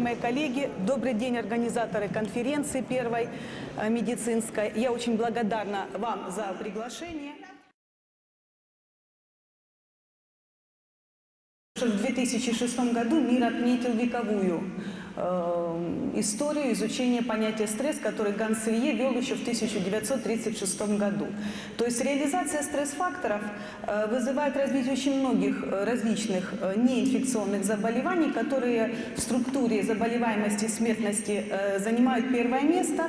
Уважаемые коллеги. Добрый день, организаторы конференции первой э, медицинской. Я очень благодарна вам за приглашение. В 2006 году мир отметил вековую историю изучения понятия стресс, который Ганс Селье вел еще в 1936 году. То есть реализация стресс-факторов э, вызывает развитие очень многих э, различных э, неинфекционных заболеваний, которые в структуре заболеваемости и смертности занимают первое место,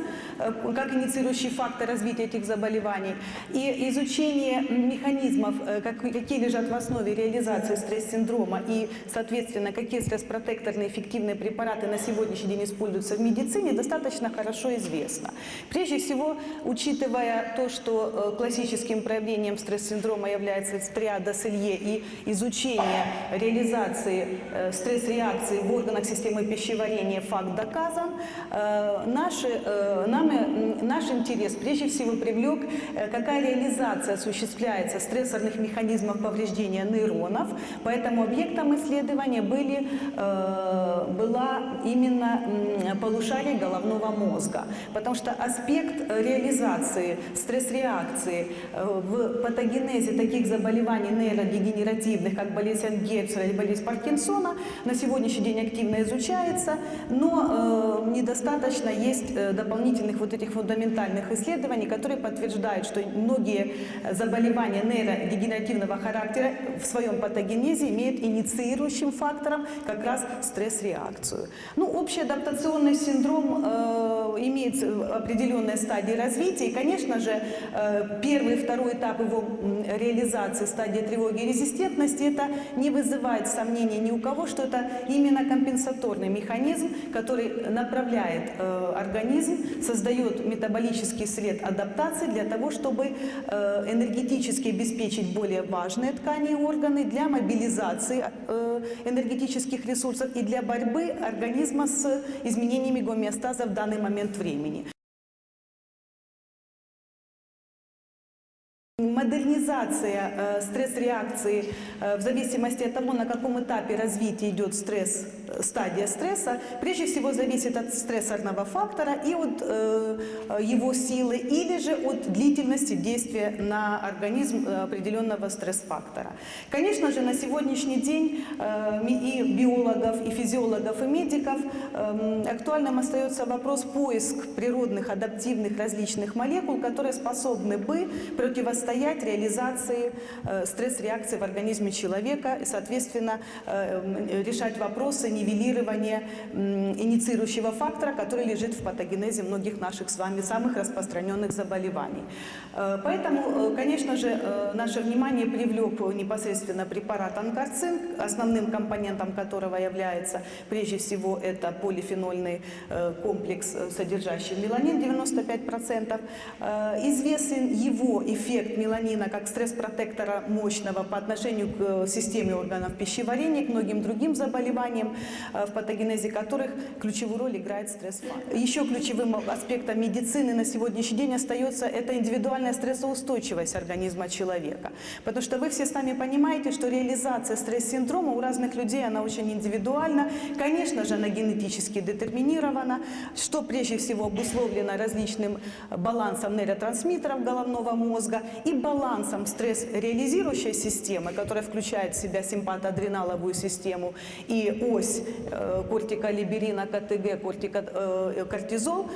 как инициирующий фактор развития этих заболеваний. И изучение механизмов, как- какие лежат в основе реализации стресс-синдрома и, соответственно, какие стресс-протекторные эффективные препараты на сегодняшний день используются в медицине, достаточно хорошо известно. Прежде всего, учитывая то, что э, классическим проявлением стресс-синдрома является триада Селье и изучение реализации э, стресс-реакции в органах системы пищеварения факт доказан, э, наши, нами, наш интерес прежде всего привлек, какая реализация осуществляется стрессорных механизмов повреждения нейронов, поэтому объектом исследования были, была именно м, полушарие головного мозга, потому что аспект э, реализации стресс-реакции э, в патогенезе таких заболеваний нейродегенеративных, как болезнь Герцера или болезнь Паркинсона, на сегодняшний день активно изучается, но э, недостаточно есть дополнительных вот этих фундаментальных исследований, которые подтверждают, что многие заболевания нейродегенеративного характера в своем патогенезе имеют инициирующим фактором как раз стресс-реакцию. Ну, общий адаптационный синдром э, имеет определенные стадии развития, и, конечно же, э, первый и второй этап его реализации, стадия тревоги и резистентности, это не вызывает сомнений ни у кого, что это именно компенсаторный механизм, который направляет э, организм, создает метаболический след адаптации для того, чтобы э, энергетически обеспечить более важные ткани и органы для мобилизации э, энергетических ресурсов и для борьбы организма с изменениями гомеостаза в данный момент времени. Модернизация э, стресс-реакции э, в зависимости от того, на каком этапе развития идет стресс, стадия стресса, прежде всего зависит от стрессорного фактора и от э, его силы, или же от длительности действия на организм э, определенного стресс-фактора. Конечно же, на сегодняшний день э, и биологов, и физиологов, и медиков эм, актуальным остается вопрос поиск природных адаптивных различных молекул, которые способны бы противостоять реализации стресс-реакции в организме человека и, соответственно, решать вопросы нивелирования м, инициирующего фактора, который лежит в патогенезе многих наших с вами самых распространенных заболеваний. Э, Поэтому, э, конечно же, э, наше внимание привлек непосредственно препарат анкарцин, основным компонентом которого является прежде всего это полифенольный комплекс, содержащий меланин 95%. Э, Известен его эффект меланина как стресс-протектора мощного по отношению к системе органов пищеварения, к многим другим заболеваниям, в патогенезе которых ключевую роль играет стресс-фактор. Еще ключевым аспектом медицины на сегодняшний день остается это индивидуальная стрессоустойчивость организма человека. Потому что вы все сами понимаете, что реализация стресс-синдрома у разных людей, она очень индивидуальна. Конечно же, она генетически детерминирована, что прежде всего обусловлено различным балансом нейротрансмиттеров головного мозга и балансом стресс-реализирующей системы, которая включает в себя симпатоадреналовую систему и ось э, кортиколиберина, КТГ, э, кортизол,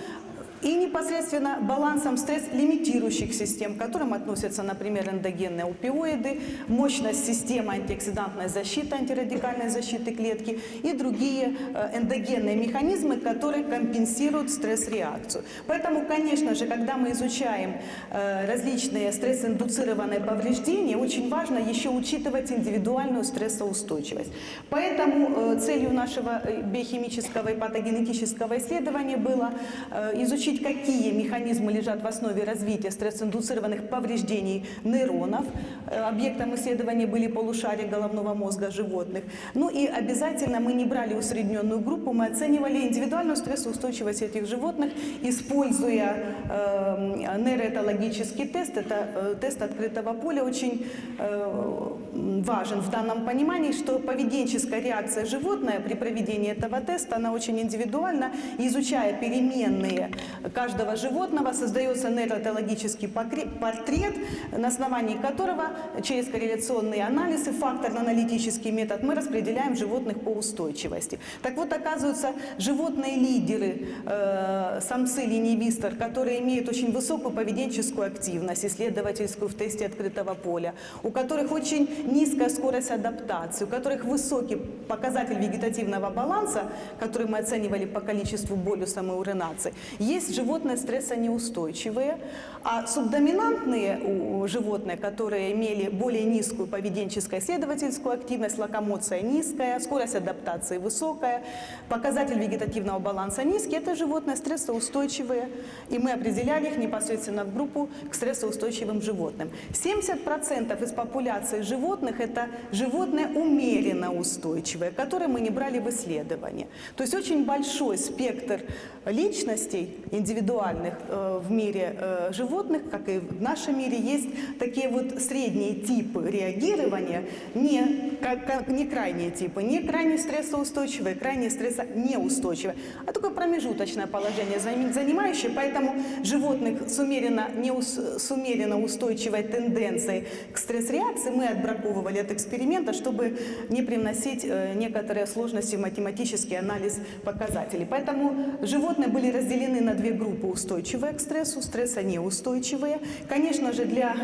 и непосредственно балансом стресс-лимитирующих систем, к которым относятся, например, эндогенные опиоиды, мощность системы антиоксидантной защиты, антирадикальной защиты клетки и другие э, эндогенные механизмы, которые компенсируют стресс-реакцию. Поэтому, конечно же, когда мы изучаем э, различные стресс-индуцированные повреждения, очень важно еще учитывать индивидуальную стрессоустойчивость. Поэтому э, целью нашего биохимического и патогенетического исследования было э, изучить какие механизмы лежат в основе развития стресс-индуцированных повреждений нейронов. Э, Объектом исследования были полушария головного мозга животных. Ну и обязательно мы не брали усредненную группу, мы оценивали индивидуальную стрессоустойчивость этих животных, используя э, нейроэтологический тест. Это э, тест открытого поля, очень э, важен в данном понимании, что поведенческая реакция животное при проведении этого теста, она очень индивидуальна. Изучая переменные каждого животного, создается нейротологический портрет, на основании которого через корреляционный анализ и факторно-аналитический метод мы распределяем животных по устойчивости. Так вот, оказывается, животные-лидеры, э, самцы линии Вистер, которые имеют очень высокую поведенческую активность, исследовательскую в тесте открытого поля, у которых очень низкая скорость адаптации, у которых высокий показатель вегетативного баланса, который мы оценивали по количеству болюсом и уринации, есть животные стрессонеустойчивые, а субдоминантные животные, которые имели более низкую поведенческую исследовательскую активность, локомоция низкая, скорость адаптации высокая, показатель вегетативного баланса низкий, это животные стрессоустойчивые, и мы определяли их непосредственно в группу к стрессоустойчивым животным. 70% из популяции животных это животные умеренно устойчивые, которые мы не брали в исследование. То есть очень большой спектр личностей индивидуальных э, в мире э, животных, как и в нашем мире, есть такие вот средние типы реагирования, не, как, не крайние типы, не крайне стрессоустойчивые, крайне стрессонеустойчивые, а такое промежуточное положение занимающее, поэтому животных с умеренно, не ус- с умеренно устойчивой тенденцией к стресс-реакции мы отбраковывали от эксперимента, чтобы не привносить э, некоторые сложности в математический анализ показателей. Поэтому животные были разделены на две группы устойчивые к стрессу, стрессонеустойчивые. Конечно же, для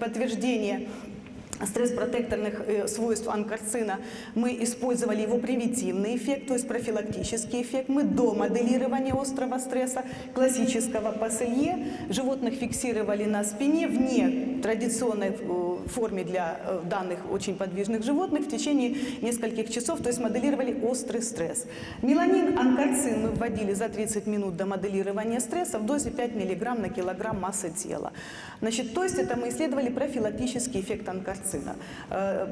подтверждения стресс-протекторных э, свойств анкарцина мы использовали его превентивный эффект, то есть профилактический эффект. Мы до моделирования острого стресса, классического пасселье, животных фиксировали на спине в традиционной э, форме для э, данных очень подвижных животных в течение нескольких часов, то есть моделировали острый стресс. Меланин, анкарцин мы вводили за 30 минут до моделирования стресса в дозе 5 мг на килограмм массы тела. Значит, то есть это мы исследовали профилактический эффект анкарцина. Э,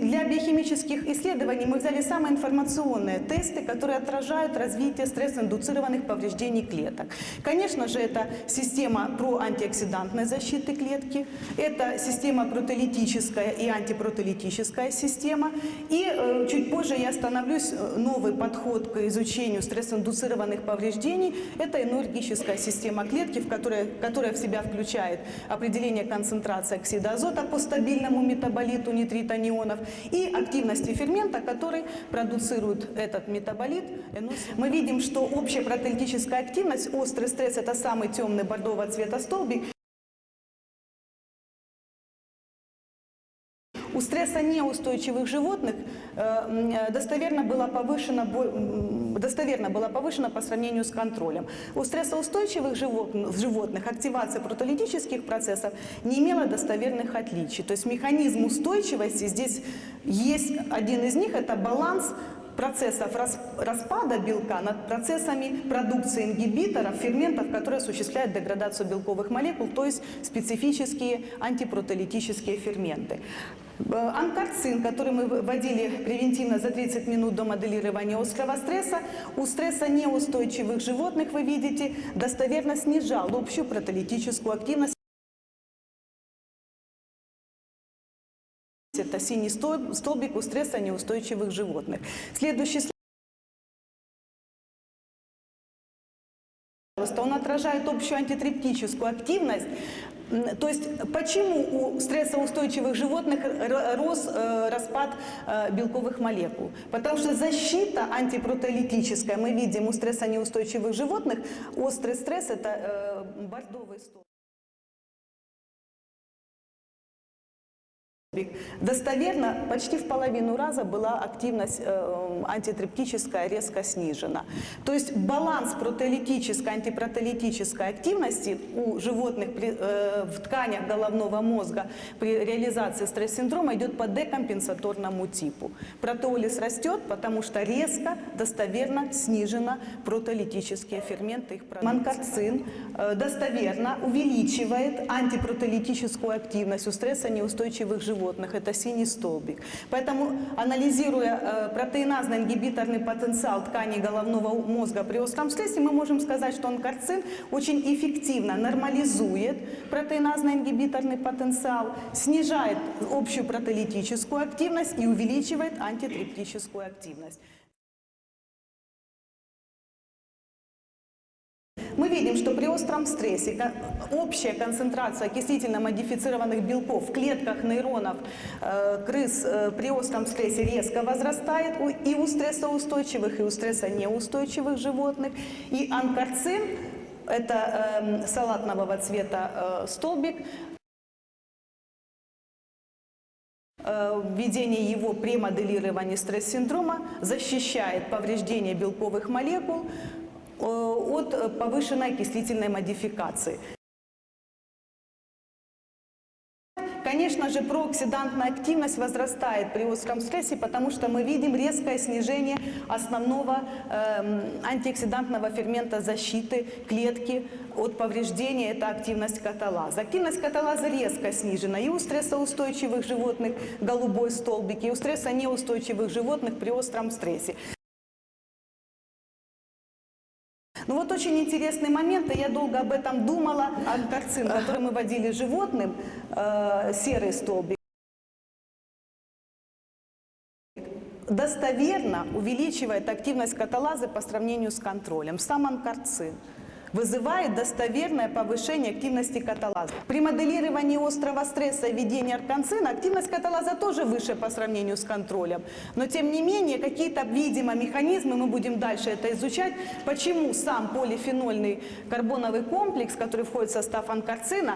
Для биохимических исследований мы взяли самые информационные тесты, которые отражают развитие стресс-индуцированных повреждений клеток. Конечно же, это система проантиоксидантной защиты клетки, это система протеолитическая и антипротеолитическая система. И э, чуть позже я остановлюсь, э, новый подход к изучению стресс-индуцированных повреждений – это энергическая система клетки, в которой, которая в себя включает определение концентрации оксида азота по стабильному метаболиту нитритонионов и активности фермента, который продуцирует этот метаболит. Мы видим, что общая протеолитическая активность, острый стресс – это самый темный бордового цвета столбик, У стрессонеустойчивых животных э, э, достоверно бо- м, достоверно было повышено по сравнению с контролем. У стрессоустойчивых живот- животных активация протолитических процессов не имела достоверных отличий. То есть механизм устойчивости здесь есть один из них – это баланс процессов рас- распада белка над процессами продукции ингибиторов, ферментов, которые осуществляют деградацию белковых молекул, то есть специфические антипротолитические ферменты. Э, Анкарцин, который мы вводили превентивно за 30 минут до моделирования острого стресса, у стресса неустойчивых животных, вы видите, достоверно снижал общую протолитическую активность. Это синий стол- столбик у стресса неустойчивых животных. Следующий Пожалуйста, он отражает общую антитрептическую активность. То есть почему у стрессоустойчивых животных рос э, распад э, белковых молекул? Потому что защита антипротеолитическая, мы видим у стрессонеустойчивых животных, острый стресс – это э, бордовый стол. Достоверно, почти в половину раза была активность э, антитрептическая резко снижена. То есть баланс протеолитической, антипротеолитической активности у животных при- э, в тканях головного мозга при реализации стресс-синдрома идет по декомпенсаторному типу. Протеолиз растет, потому что резко, достоверно снижена протеолитические ферменты их продукции. Манкарцин э, достоверно увеличивает антипротеолитическую активность у стрессонеустойчивых животных. Это синий столбик. Поэтому, анализируя э, протеиназно-ингибиторный потенциал тканей головного мозга при остром стрессе, мы можем сказать, что анкарцин очень эффективно нормализует протеиназно-ингибиторный потенциал, снижает общую протеолитическую активность и увеличивает антитрептическую активность. Мы видим, что при остром стрессе общая концентрация окислительно модифицированных белков в клетках нейронов э, крыс э, при остром стрессе резко возрастает и у стрессоустойчивых, и у стрессонеустойчивых животных. И анкарцин, это эм, салатного цвета э, столбик, Введение его при моделировании стресс-синдрома защищает повреждение белковых молекул от э, повышенной окислительной модификации. Конечно же, прооксидантная активность возрастает при остром стрессе, потому что мы видим резкое снижение основного эм, антиоксидантного фермента защиты клетки от повреждения. Это активность каталаза. Активность каталаза резко снижена и у стрессоустойчивых животных, голубой столбик, и у стрессонеустойчивых животных при остром стрессе. Ну вот очень интересный момент, и я долго об этом думала. Анкарцин, который мы вводили животным, э, серый столбик, достоверно увеличивает активность каталазы по сравнению с контролем. Сам анкарцин вызывает достоверное повышение активности каталазы. При моделировании острого стресса и введении арканцина активность каталаза тоже выше по сравнению с контролем. Но тем не менее, какие-то, видимо, механизмы, мы будем дальше это изучать, почему сам полифенольный карбоновый комплекс, который входит в состав анкарцина,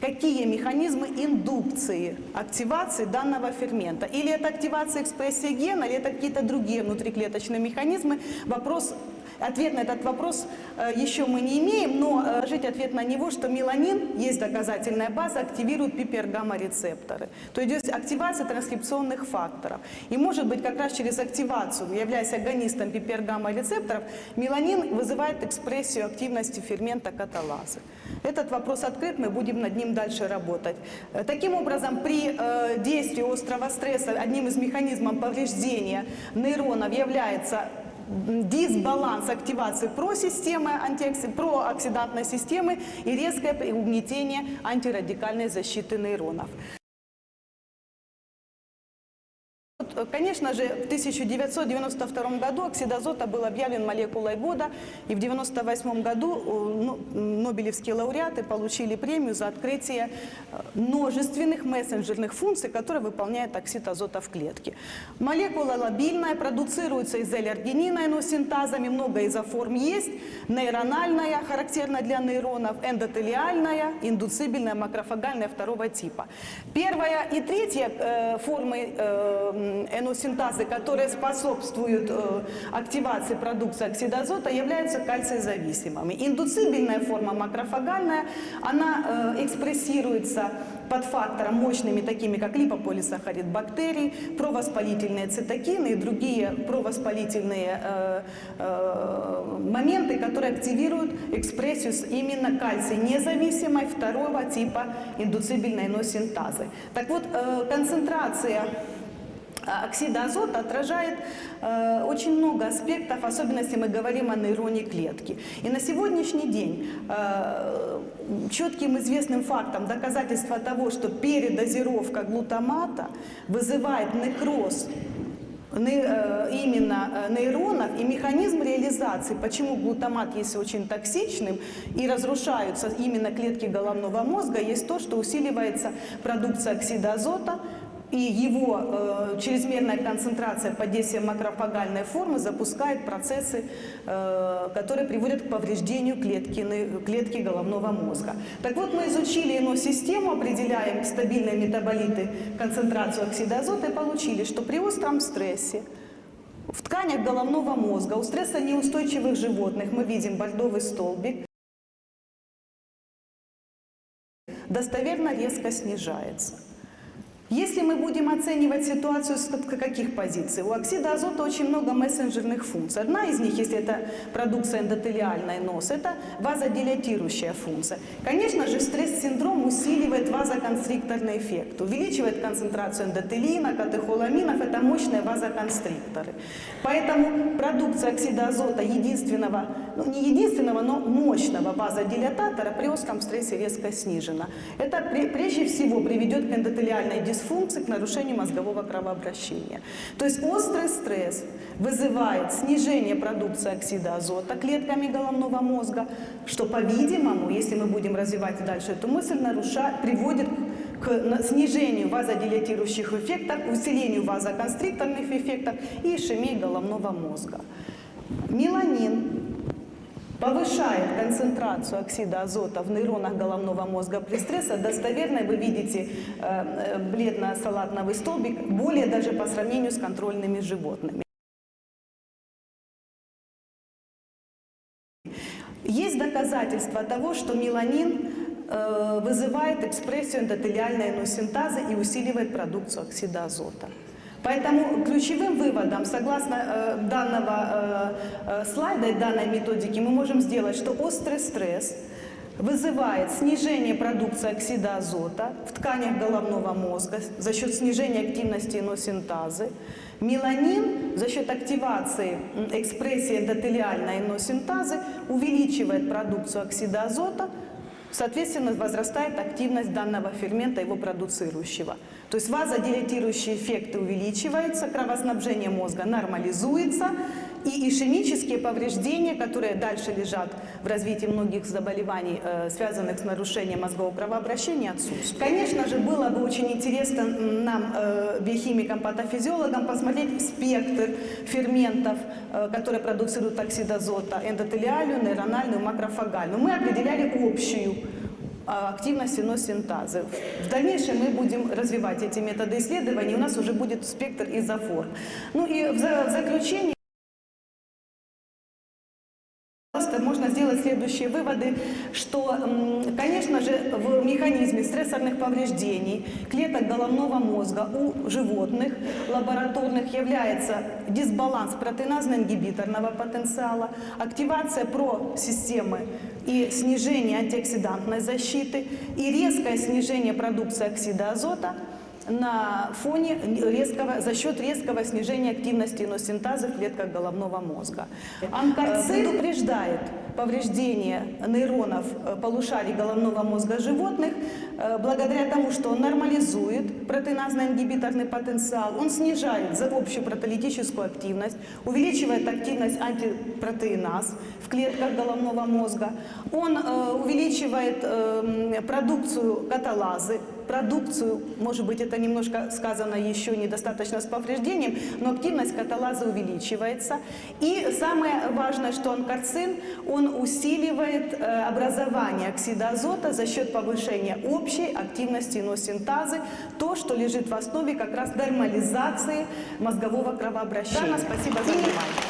Какие механизмы индукции, активации данного фермента? Или это активация экспрессии гена, или это какие-то другие внутриклеточные механизмы? Вопрос, ответ на этот вопрос э, еще мы не имеем, но э, жить ответ на него, что меланин, есть доказательная база, активирует пипергамма-рецепторы. То есть активация транскрипционных факторов. И может быть как раз через активацию, являясь агонистом пипергамма-рецепторов, меланин вызывает экспрессию активности фермента каталазы. Этот вопрос открыт, мы будем над ним дальше работать. Э, Таким образом, при действии острого стресса одним из механизмов повреждения нейронов является дисбаланс активации просистемы, прооксидантной системы и резкое угнетение антирадикальной защиты нейронов. Конечно же, в 1992 году оксид азота был объявлен молекулой года, и в 1998 году э, ну, нобелевские лауреаты получили премию за открытие э, множественных мессенджерных функций, которые выполняет оксид азота в клетке. Молекула лобильная, продуцируется из эллергенина эносинтазами, много изоформ есть, нейрональная, характерна для нейронов, эндотелиальная, индуцибельная, макрофагальная второго типа. Первая и третья э, формы э, эносинтазы, которые способствуют э, активации продукции оксида азота, являются кальциезависимыми. Индуцибельная форма макрофагальная, она э, экспрессируется под фактором мощными, такими как липополисахарид бактерий, провоспалительные цитокины и другие провоспалительные э, э, моменты, которые активируют экспрессию именно кальций независимой второго типа индуцибельной эносинтазы. Так вот, э, концентрация оксида азота отражает э, очень много аспектов, особенно если мы говорим о нейроне клетки. И на сегодняшний день э, четким известным фактом доказательства того, что передозировка глутамата вызывает некроз не- э, именно э, нейронов и механизм реализации, почему глутамат есть очень токсичным и разрушаются именно клетки головного мозга, есть то, что усиливается продукция оксида азота, и его э, чрезмерная концентрация под действием макрофагальной формы запускает процессы, э, которые приводят к повреждению клетки, клетки головного мозга. Так вот, мы изучили ино-систему, определяем стабильные метаболиты, концентрацию оксида азота и получили, что при остром стрессе в тканях головного мозга у стрессонеустойчивых животных мы видим бордовый столбик, достоверно резко снижается. Если мы будем оценивать ситуацию с как- каких позиций? У оксида азота очень много мессенджерных функций. Одна из них, если это продукция эндотелиальной нос, это вазодилатирующая функция. Конечно же, стресс-синдром усиливает вазоконстрикторный эффект, увеличивает концентрацию эндотелина, катехоламинов, это мощные вазоконстрикторы. Поэтому продукция оксида азота единственного, ну не единственного, но мощного вазодилататора при остром стрессе резко снижена. Это пре- прежде всего приведет к эндотелиальной дисфункции, к нарушению мозгового кровообращения. То есть острый стресс вызывает снижение продукции оксида азота клетками головного мозга, что, по-видимому, если мы будем развивать дальше эту мысль, наруша- приводит к снижению вазодилатирующих эффектов, усилению вазоконстрикторных эффектов и ишемии головного мозга. Меланин повышает концентрацию оксида азота в нейронах головного мозга при стрессе. Достоверно вы видите э, э, бледно-салатновый столбик, более даже по сравнению с контрольными животными. Есть доказательства того, что меланин э, вызывает экспрессию эндотелиальной носинтазы и усиливает продукцию оксида азота. Поэтому ключевым выводом, согласно э, данного э, э, слайда и данной методики, мы можем сделать, что острый стресс вызывает снижение продукции оксида азота в тканях головного мозга за счет снижения активности иносинтазы. Меланин за счет активации экспрессии эндотелиальной иносинтазы увеличивает продукцию оксида азота, Соответственно, возрастает активность данного фермента, его продуцирующего. То есть вазодилатирующие эффекты увеличиваются, кровоснабжение мозга нормализуется, и ишемические повреждения, которые дальше лежат в развитии многих заболеваний, э, связанных с нарушением мозгового кровообращения, отсутствуют. Конечно же, было бы очень интересно нам, э, биохимикам, патофизиологам, посмотреть спектр ферментов, э, которые продуцируют оксид азота, эндотелиальную, нейрональную, макрофагальную. Мы определяли общую активность иносинтазы. В дальнейшем мы будем развивать эти методы исследований, у нас уже будет спектр изоформ. Ну и в заключение можно сделать следующие выводы, что, конечно же, в механизме стрессорных повреждений клеток головного мозга у животных лабораторных является дисбаланс протеиназно-ингибиторного потенциала, активация про-системы и снижение антиоксидантной защиты и резкое снижение продукции оксида азота на фоне резкого, за счет резкого снижения активности иносинтаза в клетках головного мозга. Анкарцин предупреждает повреждение нейронов э, полушарий головного мозга животных э, благодаря тому, что он нормализует протеиназно-ингибиторный потенциал, он снижает за общую протолитическую активность, увеличивает активность антипротеиназ в клетках головного мозга, он э, увеличивает э, м, продукцию каталазы, продукцию, может быть, это немножко сказано еще недостаточно с повреждением, но активность каталазы увеличивается. И самое важное, что анкарцин, он усиливает э, образование оксида азота за счет повышения общей активности иносинтазы, то, что лежит в основе как раз нормализации мозгового кровообращения. Спасибо за внимание.